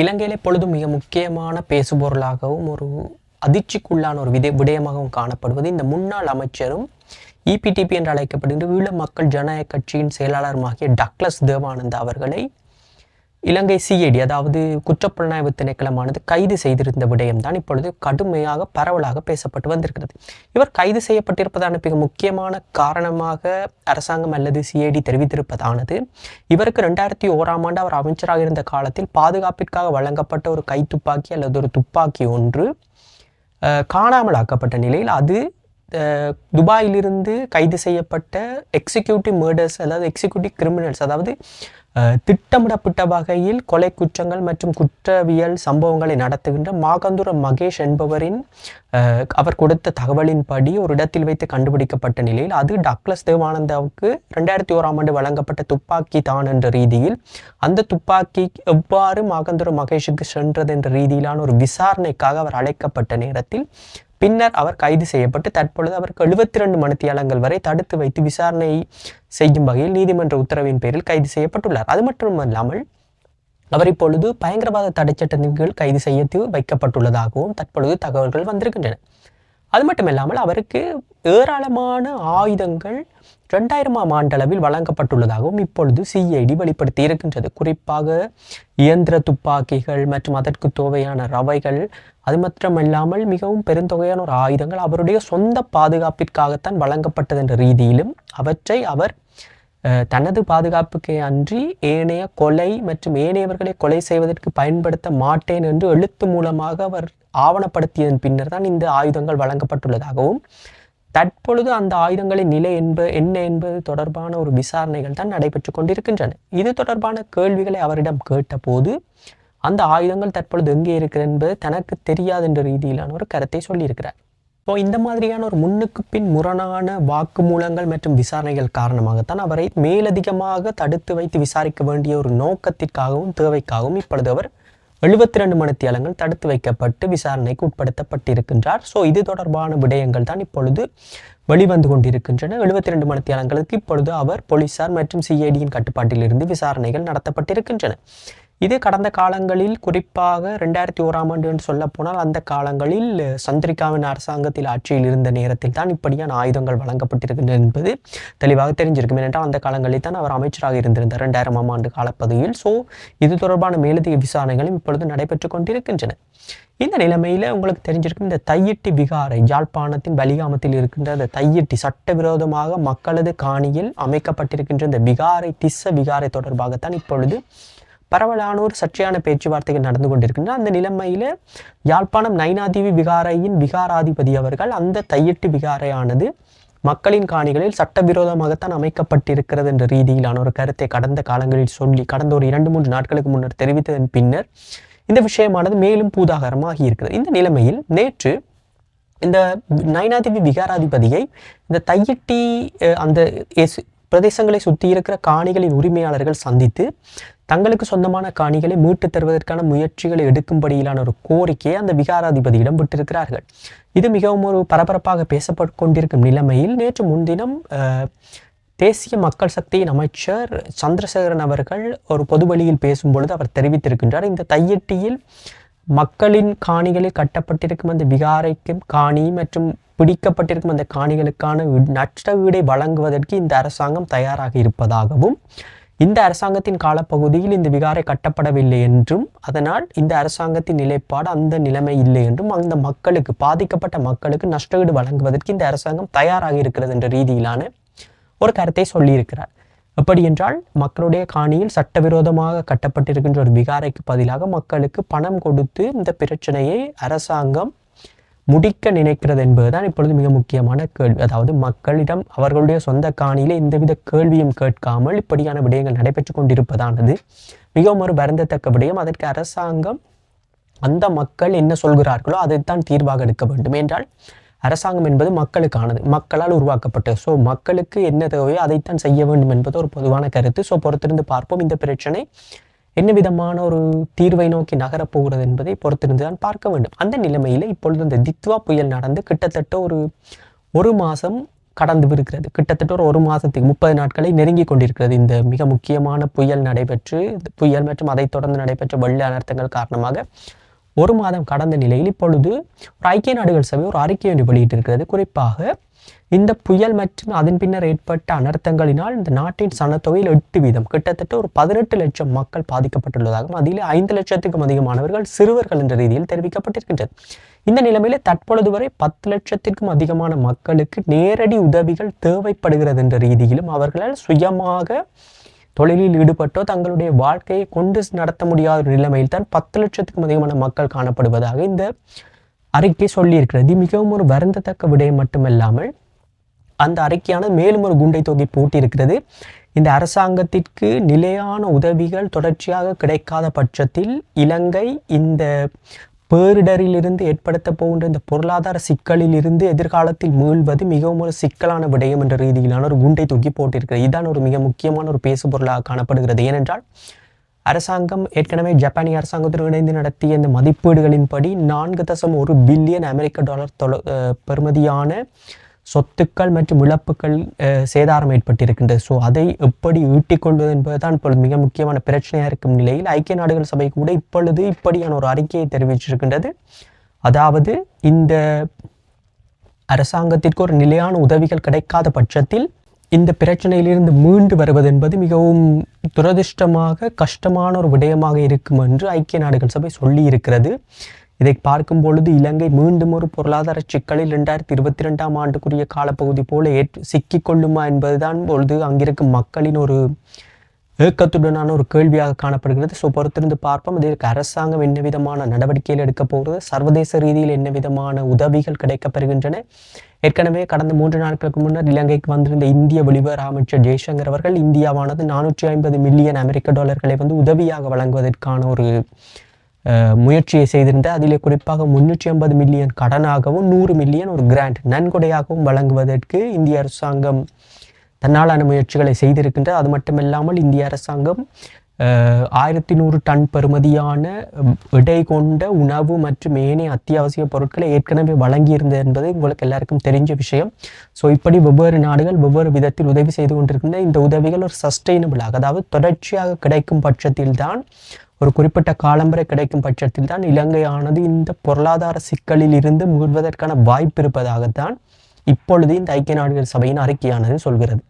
இலங்கையில் பொழுதும் மிக முக்கியமான பேசுபொருளாகவும் ஒரு அதிர்ச்சிக்குள்ளான ஒரு விதை விடயமாகவும் காணப்படுவது. இந்த முன்னாள் அமைச்சரும் இபிடிபி என்று அழைக்கப்படுகின்ற ஈழ மக்கள் ஜனநாயக கட்சியின் செயலாளருமாகிய டக்ளஸ் தேவானந்தா அவர்களை இலங்கை சிஐடி அதாவது குற்றப்புலனாய்வு திணைக்களமானது கைது செய்திருந்த விடயம்தான் இப்பொழுது கடுமையாக பரவலாக பேசப்பட்டு வந்திருக்கிறது. இவர் கைது செய்யப்பட்டிருப்பதான மிக முக்கியமான காரணமாக அரசாங்கம் அல்லது சிஐடி தெரிவித்திருப்பதானது இவருக்கு ரெண்டாயிரத்தி ஓராம் ஆண்டு அவர் அமைச்சராக இருந்த காலத்தில் பாதுகாப்பிற்காக வழங்கப்பட்ட ஒரு கைத்துப்பாக்கி அல்லது ஒரு துப்பாக்கி ஒன்று காணாமலாக்கப்பட்ட காணாமல் ஆக்கப்பட்ட நிலையில் அது துபாயிலிருந்து கைது செய்யப்பட்ட எக்ஸிக்யூட்டிவ் மர்டர்ஸ் அதாவது எக்ஸிக்யூட்டிவ் கிரிமினல்ஸ் அதாவது திட்டமிடப்பட்ட வகையில் கொலை குற்றங்கள் மற்றும் குற்றவியல் சம்பவங்களை நடத்துகின்ற மாகந்துர மகேஷ் என்பவரின் அவர் கொடுத்த தகவலின்படி ஒரு இடத்தில் வைத்து கண்டுபிடிக்கப்பட்ட நிலையில் அது டக்ளஸ் தேவானந்தாவுக்கு ரெண்டாயிரத்தி ஓராம் ஆண்டு வழங்கப்பட்ட துப்பாக்கி தான் என்ற ரீதியில் அந்த துப்பாக்கி எவ்வாறு மாகந்துர மகேஷுக்கு சென்றது என்ற ரீதியிலான ஒரு விசாரணைக்காக அவர் அழைக்கப்பட்ட நேரத்தில் பின்னர் அவர் கைது செய்யப்பட்டு தற்பொழுது அவருக்கு எழுபத்தி ரெண்டு மணித்தியாலங்கள் வரை தடுத்து வைத்து விசாரணை செய்யும் வகையில் நீதிமன்ற உத்தரவின் பேரில் கைது செய்யப்பட்டுள்ளார். அது மட்டுமல்லாமல் அவர் இப்பொழுது பயங்கரவாத தடைச்சட்டத்தின் கீழ் கைது செய்ய வைக்கப்பட்டுள்ளதாகவும் தற்பொழுது தகவல்கள் வந்திருக்கின்றன. அது மட்டுமில்லாமல் அவருக்கு ஏராளமான ஆயுதங்கள் ரெண்டாயிரமாம் ஆண்டளவில் வழங்கப்பட்டுள்ளதாகவும் இப்பொழுது சிஐடி வெளிப்படுத்தி இருக்கின்றது. குறிப்பாக இயந்திர துப்பாக்கிகள் மற்றும் அதற்கு தேவையான ரவைகள் அது மட்டுமல்லாமல் மிகவும் பெருந்தொகையான ஒரு ஆயுதங்கள் அவருடைய சொந்த பாதுகாப்பிற்காகத்தான் வழங்கப்பட்டது என்ற ரீதியிலும் அவற்றை அவர் தனது பாதுகாப்புக்கே அன்றி ஏனைய கொலை மற்றும் ஏனையவர்களை கொலை செய்வதற்கு பயன்படுத்த மாட்டேன் என்று எழுத்து மூலமாக அவர் ஆவணப்படுத்தியதன் பின்னர் தான் இந்த ஆயுதங்கள் வழங்கப்பட்டுள்ளதாகவும் தற்பொழுது அந்த ஆயுதங்களின் நிலை என்ப என்ன என்பது தொடர்பான ஒரு விசாரணைகள் தான் நடைபெற்று கொண்டிருக்கின்றன. இது தொடர்பான கேள்விகளை அவரிடம் கேட்டபோது அந்த ஆயுதங்கள் தற்பொழுது எங்கே இருக்கிறது என்பது தனக்கு தெரியாது என்ற ரீதியிலான ஒரு கருத்தை சொல்லியிருக்கிறார். இப்போ இந்த மாதிரியான ஒரு முன்னுக்கு பின் முரணான வாக்குமூலங்கள் மற்றும் விசாரணைகள் காரணமாகத்தான் அவரை மேலதிகமாக தடுத்து வைத்து விசாரிக்க வேண்டிய ஒரு நோக்கத்திற்காகவும் தேவைக்காகவும் இப்பொழுது அவர் எழுபத்தி ரெண்டு மணித்தியாலங்கள் தடுத்து வைக்கப்பட்டு விசாரணைக்கு உட்படுத்தப்பட்டிருக்கின்றார். ஸோ இது தொடர்பான விடயங்கள் தான் இப்பொழுது வெளிவந்து கொண்டிருக்கின்றன. எழுபத்தி ரெண்டு மணித்தியாலங்களுக்கு இப்பொழுது அவர் போலீசார் மற்றும் சிஐடியின் கட்டுப்பாட்டில் இருந்து விசாரணைகள் நடத்தப்பட்டிருக்கின்றன. இது கடந்த காலங்களில் குறிப்பாக ரெண்டாயிரத்தி ஓராம் ஆண்டு என்று சொல்ல போனால் அந்த காலங்களில் சந்திரிகாவின் அரசாங்கத்தில் ஆட்சியில் இருந்த நேரத்தில் தான் இப்படியான ஆயுதங்கள் வழங்கப்பட்டிருக்கின்றன என்பது தெளிவாக தெரிஞ்சிருக்கும். ஏனென்றால் அந்த காலங்களில் தான் அவர் அமைச்சராக இருந்திருந்தார் ரெண்டாயிரமாம் ஆண்டு காலப்பகுதியில். ஸோ இது தொடர்பான மேலதிக விசாரணைகளும் இப்பொழுது நடைபெற்று கொண்டிருக்கின்றன. இந்த நிலைமையில் உங்களுக்கு தெரிஞ்சிருக்கும் இந்த தையிட்டி விகாரை யாழ்ப்பாணத்தின் வலிகாமத்தில் இருக்கின்ற அந்த தையிட்டி சட்டவிரோதமாக மக்களது காணியில் அமைக்கப்பட்டிருக்கின்ற இந்த விகாரை திஸ்ஸ விகாரை தொடர்பாகத்தான் இப்பொழுது பரவலானோர் சர்ச்சையான பேச்சுவார்த்தைகள் நடந்து கொண்டிருக்கின்றன. அந்த நிலைமையில் யாழ்ப்பாணம் நைனாதீவி விகாரையின் விகாராதிபதி அவர்கள் அந்த தையிட்டு விகாரையானது மக்களின் காணிகளில் சட்டவிரோதமாகத்தான் அமைக்கப்பட்டிருக்கிறது என்ற ரீதியிலான ஒரு கருத்தை கடந்த காலங்களில் சொல்லி கடந்த ஒரு இரண்டு மூன்று நாட்களுக்கு முன்னர் தெரிவித்ததன் பின்னர் இந்த விஷயமானது மேலும் பூதாகரமாகி இருக்கிறது. இந்த நிலைமையில் நேற்று இந்த நயனாதேவி விகாராதிபதியை இந்த தையிட்டி அந்த பிரதேசங்களை சுற்றி இருக்கிற காணிகளின் உரிமையாளர்கள் சந்தித்து தங்களுக்கு சொந்தமான காணிகளை மீட்டுத் தருவதற்கான முயற்சிகளை எடுக்கும்படியிலான ஒரு கோரிக்கையை அந்த விகாராதிபதியிடம் விட்டிருக்கிறார்கள் இது மிகவும் ஒரு பரபரப்பாக பேசப்பட்டு கொண்டிருக்கும் நிலைமையில் நேற்று முன்தினம் தேசிய மக்கள் சக்தியின் அமைச்சர் சந்திரசேகரன் அவர்கள் ஒரு பொது வழியில் பேசும்பொழுது அவர் தெரிவித்திருக்கின்றார் இந்த தையட்டியில் மக்களின் காணிகளில் கட்டப்பட்டிருக்கும் அந்த விகாரைக்கும் காணி மற்றும் பிடிக்கப்பட்டிருக்கும் அந்த காணிகளுக்கான நஷ்ட வீடை வழங்குவதற்கு இந்த அரசாங்கம் தயாராக இருப்பதாகவும் இந்த அரசாங்கத்தின் காலப்பகுதியில் இந்த விகாரை கட்டப்படவில்லை என்றும் அதனால் இந்த அரசாங்கத்தின் நிலைப்பாடு அந்த நிலைமை இல்லை என்றும் அந்த மக்களுக்கு பாதிக்கப்பட்ட மக்களுக்கு நஷ்ட ஈடு வழங்குவதற்கு இந்த அரசாங்கம் தயாராக இருக்கிறது என்ற ரீதியிலான ஒரு கருத்தை சொல்லியிருக்கிறார். எப்படி என்றால் மக்களுடைய காணியில் சட்டவிரோதமாக கட்டப்பட்டிருக்கின்ற ஒரு விகாரைக்கு பதிலாக மக்களுக்கு பணம் கொடுத்து இந்த பிரச்சனையை அரசாங்கம் முடிக்க நினைக்கிறது என்பதுதான் இப்பொழுது மிக முக்கியமான கேள்வி. அதாவது மக்களிடம் அவர்களுடைய சொந்த காணியிலே எந்தவித கேள்வியும் கேட்காமல் இப்படியான விடயங்கள் நடைபெற்று கொண்டிருப்பதானது மிகவும் ஒரு வருந்தத்தக்க விடயம். அதற்கு அரசாங்கம் அந்த மக்கள் என்ன சொல்கிறார்களோ அதைத்தான் தீர்வாக எடுக்க வேண்டும். என்றால் அரசாங்கம் என்பது மக்களுக்கானது மக்களால் உருவாக்கப்பட்டது. ஸோ மக்களுக்கு என்ன தேவையோ அதைத்தான் செய்ய வேண்டும் என்பது ஒரு பொதுவான கருத்து. ஸோ பொறுத்திருந்து பார்ப்போம். இந்த பிரச்சனை என்ன விதமான ஒரு தீர்வை நோக்கி நகரப் போகிறது என்பதை பொறுத்திருந்து தான் பார்க்க வேண்டும். அந்த நிலைமையில் இப்பொழுது இந்த தித்வா புயல் நடந்து கிட்டத்தட்ட ஒரு ஒரு மாதம் கடந்து இருக்கிறது கிட்டத்தட்ட ஒரு ஒரு மாதத்துக்கு முப்பது நாட்களை நெருங்கி கொண்டிருக்கிறது. இந்த மிக முக்கியமான புயல் நடைபெற்று புயல் மற்றும் அதைத் தொடர்ந்து நடைபெற்ற வெள்ள அனர்த்தங்கள் காரணமாக ஒரு மாதம் கடந்த நிலையில் இப்பொழுது ஒரு ஐக்கிய நாடுகள் சபை ஒரு அறிக்கை ஒன்று வெளியிட்டிருக்கிறது. குறிப்பாக இந்த புயல் மற்றும் அதன் பின்னர் ஏற்பட்ட அனர்த்தங்களினால் இந்த நாட்டின் சனத்தொகையில் எட்டு வீதம் கிட்டத்தட்ட ஒரு பதினெட்டு லட்சம் மக்கள் பாதிக்கப்பட்டுள்ளதாகவும் அதில் ஐந்து லட்சத்துக்கும் அதிகமானவர்கள் சிறுவர்கள் என்ற ரீதியில் தெரிவிக்கப்பட்டிருக்கின்றது. இந்த நிலைமையில தற்பொழுது வரை பத்து லட்சத்திற்கும் அதிகமான மக்களுக்கு நேரடி உதவிகள் தேவைப்படுகிறது என்ற ரீதியிலும் அவர்களால் சுயமாக தொழிலில் ஈடுபட்டோ தங்களுடைய வாழ்க்கையை கொண்டு நடத்த முடியாத ஒரு நிலைமையில் தான் பத்து லட்சத்துக்கும் அதிகமான மக்கள் காணப்படுவதாக இந்த அறிக்கை சொல்லியிருக்கிறது. மிகவும் ஒரு வருந்தத்தக்க விடயம் மட்டுமல்லாமல் அந்த அறிக்கையானது மேலும் ஒரு குண்டை தொகை பூட்டியிருக்கிறது இந்த அரசாங்கத்திற்கு நிலையான உதவிகள் தொடர்ச்சியாக கிடைக்காத பட்சத்தில் இலங்கை இந்த பேரிடரிலிருந்து ஏற்படுத்த போகின்ற இந்த பொருளாதார சிக்கலில் இருந்து எதிர்காலத்தில் மீள்வது மிகவும் ஒரு சிக்கலான விடயம் என்ற ரீதியிலான ஒரு குண்டை தூக்கி போட்டிருக்கிறது. இதுதான் ஒரு மிக முக்கியமான ஒரு பேசு பொருளாக காணப்படுகிறது. ஏனென்றால் அரசாங்கம் ஏற்கனவே ஜப்பானிய அரசாங்கத்துடன் இணைந்து நடத்திய இந்த மதிப்பீடுகளின்படி நான்கு தசம் ஒரு பில்லியன் அமெரிக்க டாலர் தொல பெறுமதியான சொத்துக்கள் மற்றும் இழப்புகள் சேதாரம் ஏற்பட்டிருக்கின்றது ஸோ அதை எப்படி ஈட்டிக்கொள்வது என்பதுதான் இப்பொழுது மிக முக்கியமான பிரச்சனையாக இருக்கும் நிலையில் ஐக்கிய நாடுகள் சபை கூட இப்பொழுது இப்படியான ஒரு அறிக்கையை தெரிவிச்சிருக்கின்றது. அதாவது இந்த அரசாங்கத்திற்கு ஒரு நிலையான உதவிகள் கிடைக்காத பட்சத்தில் இந்த பிரச்சனையிலிருந்து மீண்டு வருவது என்பது மிகவும் துரதிருஷ்டமாக கஷ்டமான ஒரு விடயமாக இருக்கும் என்று ஐக்கிய நாடுகள் சபை சொல்லி இருக்கிறது இதை பார்க்கும் பொழுது இலங்கை மீண்டும் ஒரு பொருளாதார சிக்கலில் இரண்டாயிரத்தி இருபத்தி ரெண்டாம் ஆண்டுக்குரிய காலப்பகுதி போல ஏற்று சிக்கிக்கொள்ளுமா என்பதுதான் பொழுது அங்கிருக்கும் மக்களின் ஒரு ஏக்கத்துடனான ஒரு கேள்வியாக காணப்படுகிறது. ஸோ பொறுத்திருந்து பார்ப்போம். இதற்கு அரசாங்கம் என்ன விதமான நடவடிக்கைகள் எடுக்க போகிறது? சர்வதேச ரீதியில் என்ன விதமான உதவிகள் கிடைக்கப்பெறுகின்றன? ஏற்கனவே கடந்த மூன்று நாட்களுக்கு முன்னர் இலங்கைக்கு வந்திருந்த இந்திய வெளிவர அமைச்சர் ஜெய்சங்கர் அவர்கள் இந்தியாவானது நானூற்றி ஐம்பது மில்லியன் அமெரிக்க டாலர்களை வந்து உதவியாக வழங்குவதற்கான ஒரு முயற்சியை செய்திருந்த அதிலே குறிப்பாக முன்னூற்றி ஐம்பது மில்லியன் கடனாகவும் நூறு மில்லியன் ஒரு கிராண்ட் நன்கொடையாகவும் வழங்குவதற்கு இந்திய அரசாங்கம் தன்னாலான முயற்சிகளை செய்திருக்கின்றது. அது மட்டுமில்லாமல் இந்திய அரசாங்கம் ஆயிரத்தி நூறு டன் பெறுமதியான விடை கொண்ட உணவு மற்றும் ஏனைய அத்தியாவசிய பொருட்களை ஏற்கனவே வழங்கியிருந்தது என்பது உங்களுக்கு எல்லாருக்கும் தெரிஞ்ச விஷயம். ஸோ இப்படி வெவ்வேறு நாடுகள் வெவ்வேறு விதத்தில் உதவி செய்து கொண்டிருக்கின்ற இந்த உதவிகள் ஒரு சஸ்டெயினபிளாக அதாவது தொடர்ச்சியாக கிடைக்கும் பட்சத்தில் தான் ஒரு குறிப்பிட்ட காலம் வரை கிடைக்கும் பட்சத்தில் தான் இலங்கையானது இந்த பொருளாதார சிக்கலில் இருந்து மீள்வதற்கான வாய்ப்பு இருப்பதாகத்தான் இப்பொழுது இந்த ஐக்கிய நாடுகள் சபையின் அறிக்கையானது சொல்கிறது.